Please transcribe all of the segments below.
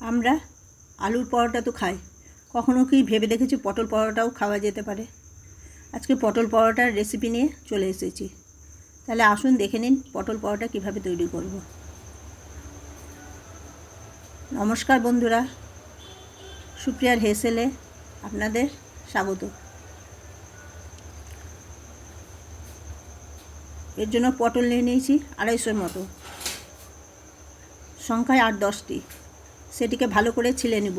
আমরা আলুর পরোটা তো খাই। কখনো কি ভেবে দেখেছি পটল পরোটাও খাওয়া যেতে পারে? আজকে পটল পরোটার রেসিপি নিয়ে চলে এসেছি। তাহলে আসুন দেখে নিন পটল পরোটা কীভাবে তৈরি করব। নমস্কার বন্ধুরা, সুপ্রিয়ার হেসেলে আপনাদের স্বাগত। এর জন্য পটল নিয়ে নিয়েছি আড়াইশোর মতো। সংখ্যায় আট দশটি। সেটিকে ভালো করে ছিলে নিব।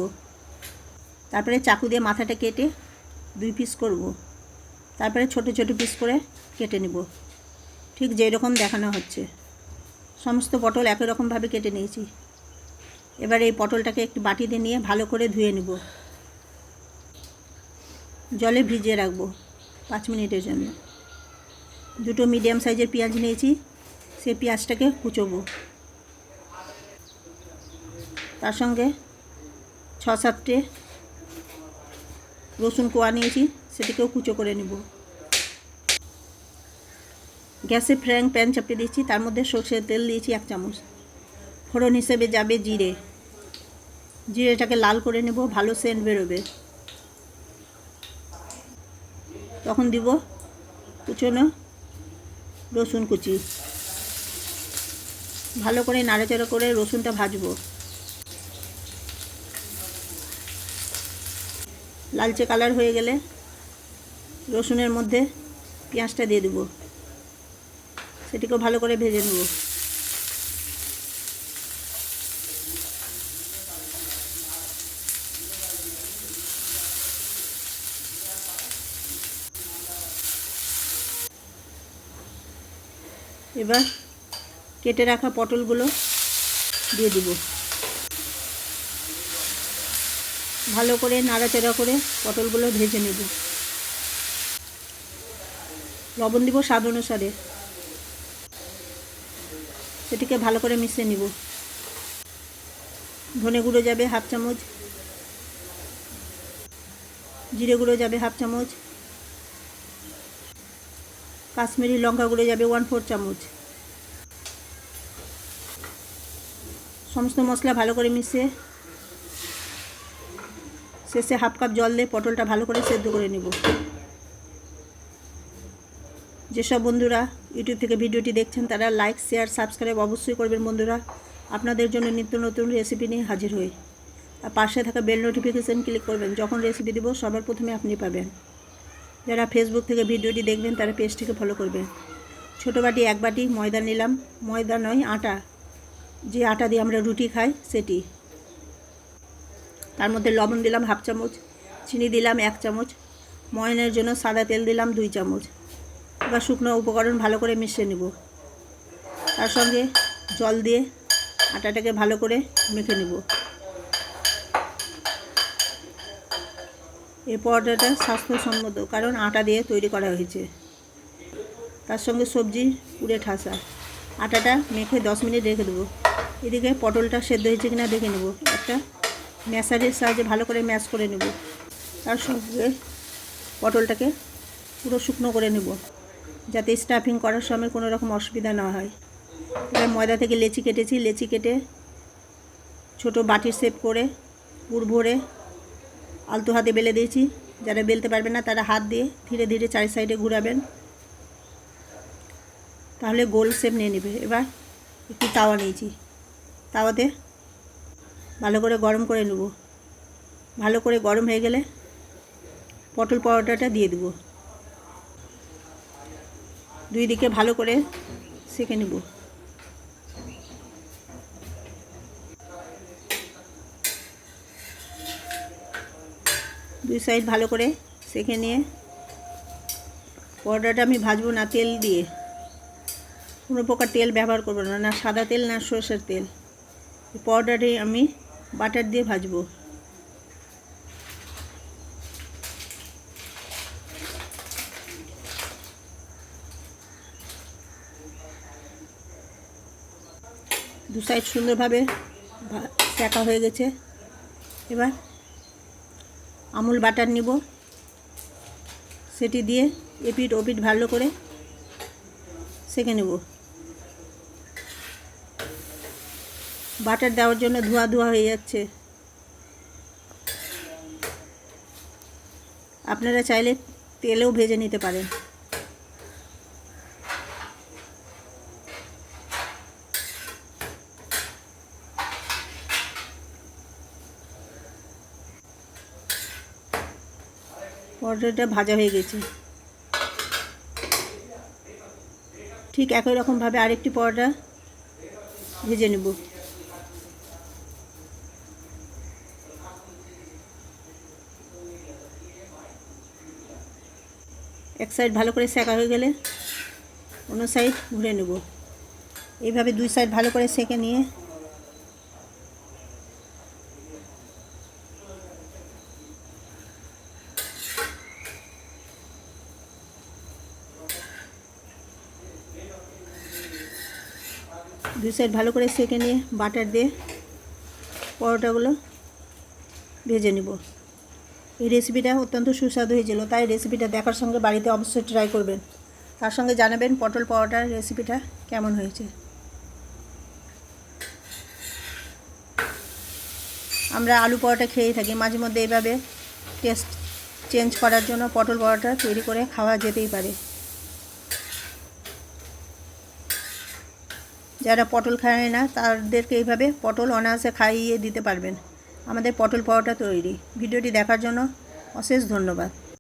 তারপরে চাকু দিয়ে মাথাটা কেটে দুই পিস করব। তারপরে ছোট ছোট পিস করে কেটে নিব। ঠিক যেই রকম দেখানো হচ্ছে। সমস্ত পটল একই রকমভাবে কেটে নিয়েছি। এবার এই পটলটাকে একটু বাটিতে নিয়ে ভালো করে ধুয়ে নিব। জলে ভিজিয়ে রাখব পাঁচ মিনিটের জন্য। দুটো মিডিয়াম সাইজের পেঁয়াজ নিয়েছি। সেই পেঁয়াজটাকে কুচোবো। তার সঙ্গে ছ সাতটে রসুন কোয়া নিয়েছি, সেটিকেও কুচো করে নেব। গ্যাসে ফ্র্যাং প্যান চাপিয়ে দিয়েছি, তার মধ্যে সর্ষের তেল দিয়েছি এক চামচ। ফোড়ন হিসেবে যাবে জিরে। জিরেটাকে লাল করে নেব, ভালো সেন্ট বেরোবে। তখন দিব কুচোনো রসুন কুচি। ভালো করে নাড়াচাড়া করে রসুনটা ভাজবো। লালচে কালার হয়ে গেলে রসুনের মধ্যে পেঁয়াজটা দিয়ে দেবো। সেটিকেও ভালো করে ভেজে নেব। এবার কেটে রাখা পটলগুলো দিয়ে দিব। ভালো করে নাড়াচাড়া করে পটলগুলো ভেজে নেব। লবণ দিব স্বাদ অনুসারে। সেটিকে ভালো করে মিশিয়ে নিব। ধনে গুঁড়ো যাবে হাফ চামচ। জিরে গুঁড়ো যাবে হাফ চামচ। কাশ্মীরি লঙ্কা গুঁড়ো যাবে ওয়ান ফোর চামচ। সমস্ত মশলা ভালো করে মিশিয়ে শেষে হাফ কাপ জল দিয়ে পটলটা ভালো করে সেদ্ধ করে নেব। যেসব বন্ধুরা ইউটিউব থেকে ভিডিওটি দেখছেন, তারা লাইক শেয়ার সাবস্ক্রাইব অবশ্যই করবেন বন্ধুরা। আপনাদের জন্য নিত্য নতুন রেসিপি নিয়ে হাজির হই। আর পাশে থাকা বেল নোটিফিকেশান ক্লিক করবেন, যখন রেসিপি দেবো, সবার প্রথমে আপনি পাবেন। যারা ফেসবুক থেকে ভিডিওটি দেখবেন, তারা পেজটিকে ফলো করবেন। ছোটো বাটি, এক বাটি ময়দা নিলাম। ময়দা নয়, আটা। যে আটা দিয়ে আমরা রুটি খাই, সেটি। তার মধ্যে লবণ দিলাম হাফ চামচ, চিনি দিলাম এক চামচ, ময়নের জন্য সাদা তেল দিলাম দুই চামচ। এবার শুকনো উপকরণ ভালো করে মিশিয়ে নেব। তার সঙ্গে জল দিয়ে আটাটাকে ভালো করে মেখে নেব। এই পরোটাটা স্বাস্থ্যসম্মত, কারণ আটা দিয়ে তৈরি করা হয়েছে। তার সঙ্গে সবজি পুড়ে ঠাসা। আটাটা মেখে দশ মিনিট রেখে দেবো। এদিকে পটলটা সেদ্ধ হয়েছে কিনা দেখে নেব। একটা ম্যাশারের সাহায্যে ভালো করে ম্যাশ করে নেব। তার সঙ্গে পটলটাকে পুরো শুকনো করে নেব, যাতে স্টাফিং করার সময় কোনো রকম অসুবিধা না হয়। এবার ময়দা থেকে লেচি কেটেছি, লেচি কেটে ছোট বাটির শেপ করে পুর ভরে আলতো হাতে বেলে দিয়েছি। যারা বেলতে পারবে না, তারা হাত দিয়ে ধীরে ধীরে চারি সাইডে ঘুরাবেন। তাহলে গোল শেপ নিয়ে নেবে। এবার একটু তাওয়া নিয়েছি। তাওয়াতে ভালো করে গরম করে নেব। ভালো করে গরম হয়ে গেলে পটল পরোটাটা দিয়ে দেব। দুই দিকে ভালো করে সেঁকে নেব। দুই সাইড ভালো করে সেঁকে নিয়ে পরোটাটা আমি ভাজবো না তেল দিয়ে। কোনো প্রকার তেল ব্যবহার করব না না সাদা তেল, না সর্ষের তেল। পাউডারে আমি বাটার দিয়ে ভাজবো। দু সাইড সুন্দরভাবে সেঁকা হয়ে গেছে। এবার আমুল বাটার নিব। সেটি দিয়ে এপিট ওপিট ভালো করে সেঁকে নেব। বাটার দেওয়ার জন্য ধোয়া ধোয়া হয়ে যাচ্ছে। আপনারা চাইলে তেলেও ভেজে নিতে পারেন। পটলটা ভাজা হয়ে গেছে। ঠিক একই রকমভাবে আরেকটি পরোটা ভেজে নেব। এক সাইড ভালো করে সেঁকা হয়ে গেলে অন্য সাইড ঘুরে নেব। এইভাবে দুই সাইড ভালো করে সেঁকে নিয়ে দুই সাইড ভালো করে সেঁকে নিয়ে বাটার দিয়ে পরোটাগুলো ভেজে নেব। এই রেসিপিটা অত্যন্ত সুস্বাদু হয়েছিল, তাই রেসিপিটা দেখার সঙ্গে বাড়িতে অবশ্যই ট্রাই করবেন। তার সঙ্গে জানাবেন পটল পরোটার রেসিপিটা কেমন হয়েছে। আমরা আলু পরোটা খেয়েই থাকি, মাঝে মধ্যে এইভাবে টেস্ট চেঞ্জ করার জন্য পটল পরোটা তৈরি করে খাওয়া যেতেই পারে। যারা পটল খায় না, তাদেরকে এইভাবে পটল অনায়াসে খাইয়ে দিতে পারবেন। আমাদের পটল পাওয়াটা তৈরি। ভিডিওটি দেখার জন্য অশেষ ধন্যবাদ।